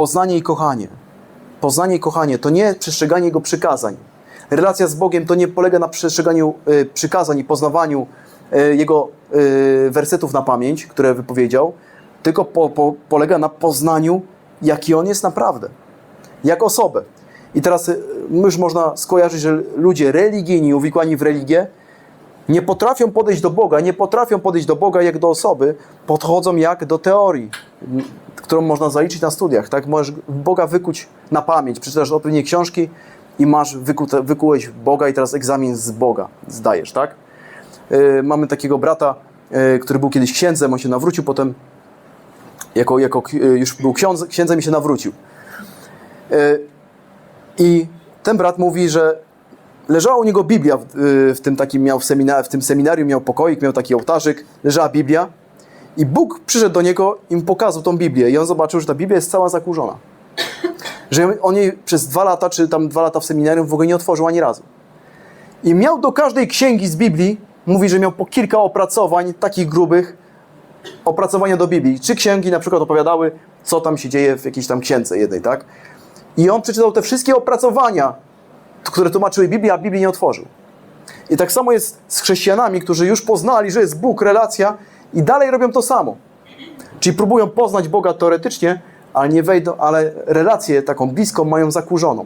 Poznanie i kochanie. Poznanie i kochanie to nie przestrzeganie Jego przykazań. Relacja z Bogiem to nie polega na przestrzeganiu y, przykazań i poznawaniu y, Jego y, wersetów na pamięć, które wypowiedział, tylko po, po, polega na poznaniu, jaki On jest naprawdę. Jak osobę. I teraz y, już można skojarzyć, że ludzie religijni, uwikłani w religię, nie potrafią podejść do Boga, nie potrafią podejść do Boga jak do osoby, podchodzą jak do teorii, którą można zaliczyć na studiach. Tak? Możesz Boga wykuć na pamięć, przeczytasz odpowiednie książki i masz, wykute, wykułeś Boga i teraz egzamin z Boga zdajesz, tak? Yy, mamy takiego brata, yy, który był kiedyś księdzem, on się nawrócił, potem jako, jako yy, już był ksiądz, księdzem i się nawrócił. Yy, I ten brat mówi, że leżała u niego Biblia w, y, w tym takim miał w, w tym seminarium miał pokoik, miał taki ołtarzyk, leżała Biblia i Bóg przyszedł do niego i mu pokazał tą Biblię i on zobaczył, że ta Biblia jest cała zakurzona. Że on jej przez dwa lata, czy tam dwa lata w seminarium w ogóle nie otworzył ani razu. I miał do każdej księgi z Biblii, mówi, że miał po kilka opracowań takich grubych, opracowania do Biblii. Trzy księgi na przykład opowiadały, co tam się dzieje w jakiejś tam księdze jednej, tak? I on przeczytał te wszystkie opracowania, które tłumaczyły Biblię, a Biblii nie otworzył. I tak samo jest z chrześcijanami, którzy już poznali, że jest Bóg, relacja i dalej robią to samo. Czyli próbują poznać Boga teoretycznie, ale nie wejdą, ale relację taką bliską mają zakurzoną.